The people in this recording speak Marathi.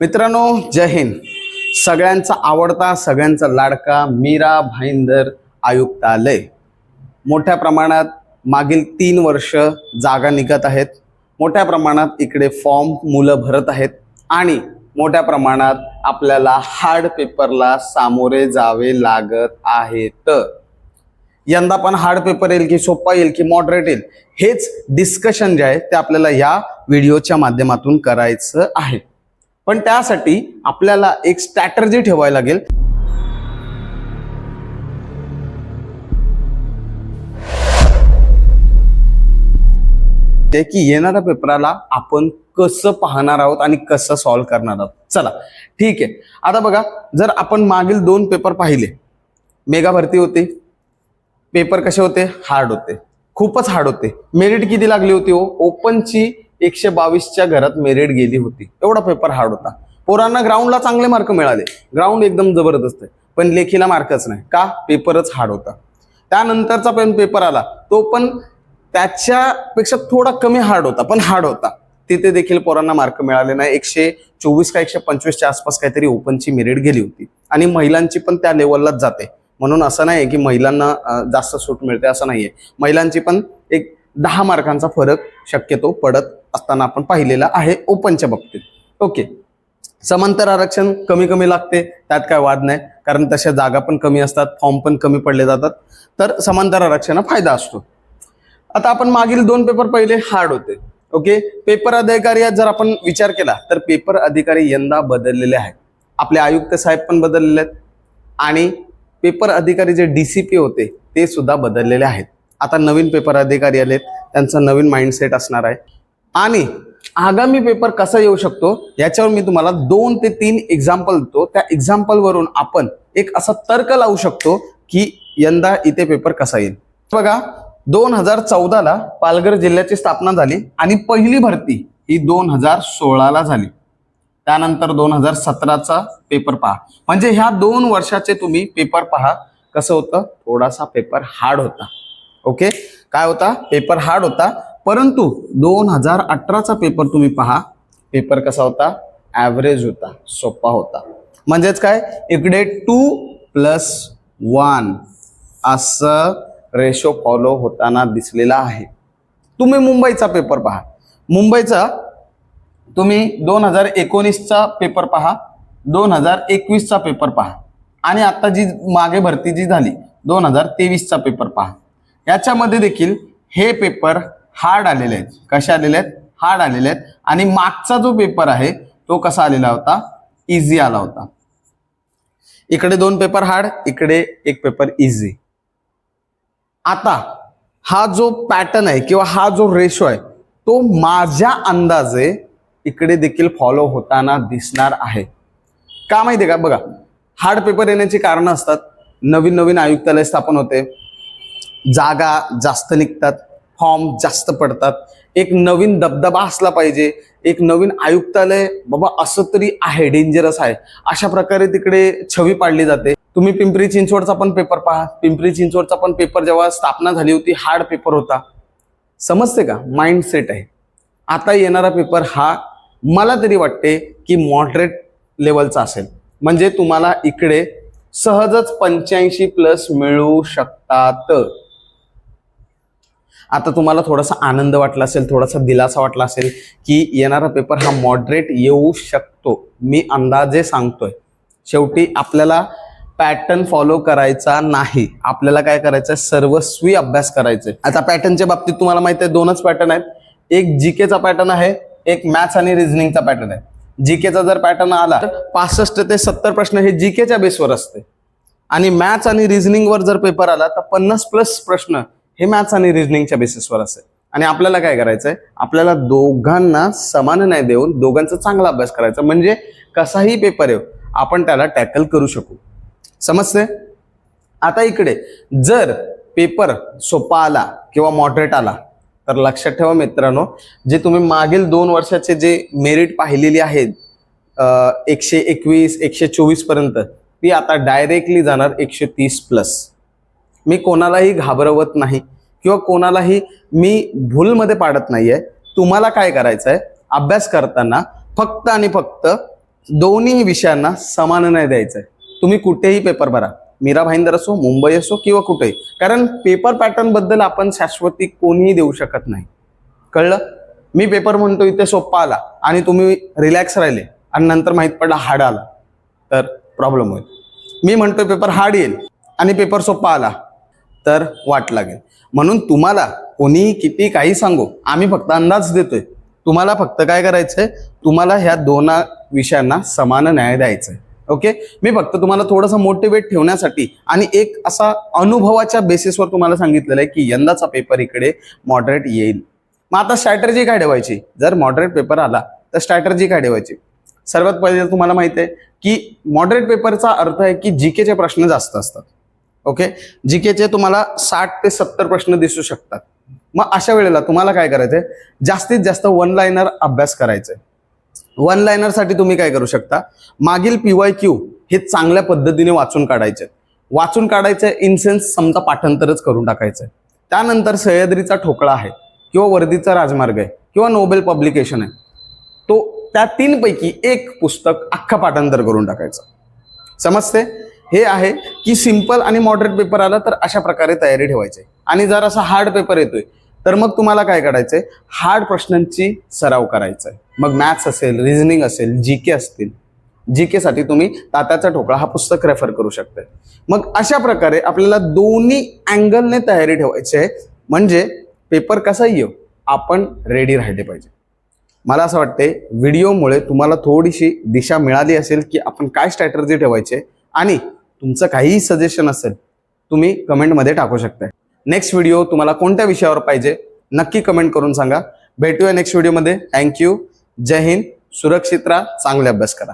मित्रांनो जय हिंद. सगळ्यांचा आवडता सगळ्यांचा लाडका मीरा भाईंदर आयुक्तालय. मोठ्या प्रमाणात मागील तीन वर्ष जागा निघत आहेत. मोठ्या प्रमाणात इकडे फॉर्म मुलं भरत आहेत. आणि मोठ्या प्रमाणात आपल्याला हार्ड पेपरला सामोरे जावे लागत आहेत. यंदा पण हार्ड पेपर येईल की सोपा येईल की मॉडरेट येईल हेच डिस्कशन जे आहे ते आपल्याला या व्हिडिओच्या माध्यमातून करायचं आहे. पण त्यासाठी आपल्याला एक स्ट्रॅटर्जी ठेवायला लागेल. ते की येणाऱ्या पेपराला आपण कसं पाहणार आहोत आणि कसं सॉल्व्ह करणार आहोत. चला ठीक आहे. आता बघा जर आपण मागील दोन पेपर पाहिले मेगा भरती होती पेपर कसे होते? हार्ड होते. खूपच हार्ड होते. मेरिट किती लागली होती हो? ओपनची एकशे बावीसच्या घरात मेरिट गेली होती. एवढा पेपर हार्ड होता. पोरांना ग्राउंडला चांगले मार्क मिळाले. ग्राउंड एकदम जबरदस्त आहे. पण लेखीला मार्कच नाही. का? पेपरच हार्ड होता. त्यानंतरचा पण पेपर आला. तो पण त्याच्यापेक्षा थोडा कमी हार्ड होता पण हार्ड होता. तिथे देखील पोरांना मार्क मिळाले नाही. एकशे चोवीस का एकशे पंचवीसच्या आसपास काहीतरी ओपनची मेरिट गेली होती. आणि महिलांची पण त्या लेवललाच जाते. म्हणून असं नाही की महिलांना जास्त सूट मिळते असं नाहीये. महिलांची पण एक दहा मार्कांचा फरक शक्यतो पडत असताना आपण पाहिलेला आहे ओपनच्या बाबतीत. ओके. समांतर आरक्षण कमी कमी लागते त्यात काय वाद नाही. कारण तशा जागा पण कमी असतात फॉर्म पण कमी पडले जातात. तर समांतर आरक्षण फायदा असतो. आता आपण मागील दोन पेपर पहिले हार्ड होते. ओके. पेपर अधिकारी जर आपण विचार केला तर पेपर अधिकारी यंदा बदललेले आहेत. आपले आयुक्त साहेब पण बदललेले आहेत. आणि पेपर अधिकारी जे डीसीपी होते ते सुद्धा बदललेले आहेत. आता नवीन पेपर अधिकारी आलेत त्यांचा नवीन माइंडसेट असणार आहे. आणि आगामी पेपर कसा येऊ शकतो याच्यावर मी तुम्हाला दोन ते तीन एक्झाम्पल देतो. त्या एक्झाम्पलवरून आपण एक असा तर्क लावू शकतो की यंदा इथे पेपर कसा येईल. बघा दोन हजार चौदाला पालघर जिल्ह्याची स्थापना झाली आणि पहिली भरती ही दोन हजार सोळाला झाली. त्यानंतर दोन हजार सतराचा पेपर पहा. म्हणजे ह्या दोन वर्षाचे तुम्ही पेपर पहा कसं होतं. थोडासा पेपर हार्ड होता. ओके काय होता? पेपर हार्ड होता. परंतु दोन हजार अठराचा पेपर तुम्ही पहा. पेपर कसा होता? ॲव्हरेज होता. सोपा होता. म्हणजेच काय? इकडे टू प्लस वन असं रेशो फॉलो होताना दिसलेला आहे. तुम्ही मुंबईचा पेपर पहा. मुंबईचा तुम्ही दोन हजार एकोणीसचा पेपर पहा. दोन हजार एकवीसचा पेपर पहा. आणि आता जी मागे भरती जी झाली दोन हजार तेवीसचा पेपर पहा. याच्यामध्ये देखील हे पेपर हार्ड आलेले आहेत. कसे आलेले आहेत? हार्ड आलेले आहेत. आणि मागचा जो पेपर आहे तो कसा आलेला होता? इझी आला होता. इकडे दोन पेपर हार्ड इकडे एक पेपर इझी आता हा जो पॅटर्न आहे किंवा हा जो रेशो आहे तो माझ्या अंदाजे इकडे देखील फॉलो होताना दिसणार आहे. का माहितीये का? बघा हार्ड पेपर येण्याची कारणं असतात. नवीन नवीन आयुक्तालय स्थापन होते. जागा जास्त निघतात. फॉर्म जास्त पडतात. एक नवीन दबदबा असला पाहिजे. एक नवीन आयुक्तालय बाबा असं तरी आहे डेंजरस आहे. अशा प्रकारे तिकडे छवी पाडली जाते. तुम्ही पिंपरी चिंचवडचा पण पेपर पहा. पिंपरी चिंचवडचा पण पेपर जेव्हा स्थापना झाली होती हार्ड पेपर होता. समजते का? माइंडसेट आहे. आता येणारा पेपर हा मला तरी वाटते की मॉडरेट लेवलचा असेल. म्हणजे तुम्हाला इकडे सहजच पंच्याऐंशी प्लस मिळू शकतात. आता तुम्हाला थोडासा आनंद वाटला असेल थोडासा दिलासा वाटला असेल की येणारा पेपर हा मॉडरेट येऊ शकतो. मी अंदाजे सांगतोय. शेवटी आपल्याला पॅटर्न फॉलो करायचा नाही. आपल्याला काय करायचं सर्वस्वी अभ्यास करायचे आता पॅटर्नच्या बाबतीत तुम्हाला माहिती आहे दोनच पॅटर्न आहेत. एक जीकेचा पॅटर्न आहे एक मॅथ्स आणि रिझनिंगचा पॅटर्न आहे. जीकेचा जर पॅटर्न आला तर पासष्ट ते सत्तर प्रश्न हे जीकेच्या बेसवर असते. आणि मॅथ्स आणि रिझनिंगवर जर पेपर आला तर पन्नास प्लस प्रश्न हे मॅथ्स आणि रिजनिंगच्या बेसिसवर असेल. आणि आपल्याला काय करायचंय? आपल्याला दोघांना समान नाही देऊन दोघांचा चांगला अभ्यास करायचा. म्हणजे कसाही पेपर येऊ आपण त्याला टॅकल करू शकू. समजते आता इकडे जर पेपर सोपा आला किंवा मॉडरेट आला तर लक्षात ठेवा मित्रांनो जे तुम्ही मागील दोन वर्षाचे जे मेरिट पाहिलेली आहेत एकशे एकवीस एकशे चोवीसपर्यंत ती आता डायरेक्टली जाणार एकशे तीस प्लस मी कोणालाही घाबरवत नाही किंवा कोणालाही मी भूलमध्ये पाडत नाहीये. तुम्हाला काय करायचं आहे अभ्यास करताना फक्त आणि फक्त दोन्ही विषयांना समान नाही द्यायचं आहे तुम्ही कुठेही पेपर भरा. मीरा भाईंदर असो मुंबई असो किंवा कुठेही. कारण पेपर पॅटर्नबद्दल आपण शाश्वती कोणीही देऊ शकत नाही. कळलं? मी पेपर म्हणतो इथे सोप्पा आला आणि तुम्ही रिलॅक्स राहिले आणि नंतर माहीत पडला हाड आला. तर प्रॉब्लेम होईल. मी म्हणतोय पेपर हार्ड येईल आणि पेपर सोप्पा आला. तर वाट लागेल. म्हणून तुम्हाला कोणीही किती काही सांगू आम्ही फक्त अंदाज देतोय. तुम्हाला फक्त काय करायचंय? तुम्हाला ह्या दोन विषयांना समान न्याय द्यायचा आहे ओके मी फक्त तुम्हाला थोडंसं मोटिवेट ठेवण्यासाठी आणि एक असा अनुभवाच्या बेसिसवर तुम्हाला सांगितलेलं आहे की यंदाचा पेपर इकडे मॉडरेट येईल. मग आता स्ट्रॅटर्जी काय ठेवायची? जर मॉडरेट पेपर आला तर स्ट्रॅटर्जी काय ठेवायची? सर्वात पहिले तुम्हाला माहिती आहे की मॉडरेट पेपरचा अर्थ आहे की जीकेचे प्रश्न जास्त असतात. ओके? जीकेचे तुम्हाला साठ ते सत्तर प्रश्न दिसू शकतात. मग अशा वेळेला तुम्हाला काय करायचंय? जास्तीत जास्त वन लाईनर अभ्यास करायचा वन लाईनरसाठी तुम्ही काय करू शकता? मागील पीवाय क्यू हे चांगल्या पद्धतीने वाचून काढायचे. वाचून काढायचे इन सेन्स समजा पाठांतरच करून टाकायचं. त्यानंतर सह्याद्रीचा ठोकळा आहे किंवा वर्दीचा राजमार्ग आहे किंवा नोबेल पब्लिकेशन आहे. तो त्या तीनपैकी एक पुस्तक अख्खा पाठांतर करून टाकायचं. समजते हे आहे की सिंपल आणि मॉडरेट पेपर आला तर अशा प्रकारे तयारी ठेवायची. आणि जर असा हार्ड पेपर येतोय तर मग तुम्हाला काय करायचंय? हार्ड प्रश्नांची सराव करायचा आहे मग मॅथ्स असेल रिझनिंग असेल जी के असतील. जी के साठी तुम्ही तात्याचा ठोकळा हा पुस्तक रेफर करू शकता मग अशा प्रकारे आपल्याला दोन्ही अँगलने तयारी ठेवायची आहे. म्हणजे पेपर कसा येऊ? आपण रेडी राहिले पाहिजे. मला असं वाटते व्हिडिओमुळे तुम्हाला थोडीशी दिशा मिळाली असेल की आपण काय स्ट्रॅटर्जी ठेवायचे आणि तुमचं काहीही सजेशन असेल तुम्ही कमेंटमध्ये टाकू शकता नेक्स्ट व्हिडिओ तुम्हाला कोणत्या विषयावर पाहिजे नक्की कमेंट करून सांगा. भेटूया नेक्स्ट व्हिडिओमध्ये थँक्यू जय हिंद. सुरक्षित राहा. चांगले अभ्यास करा.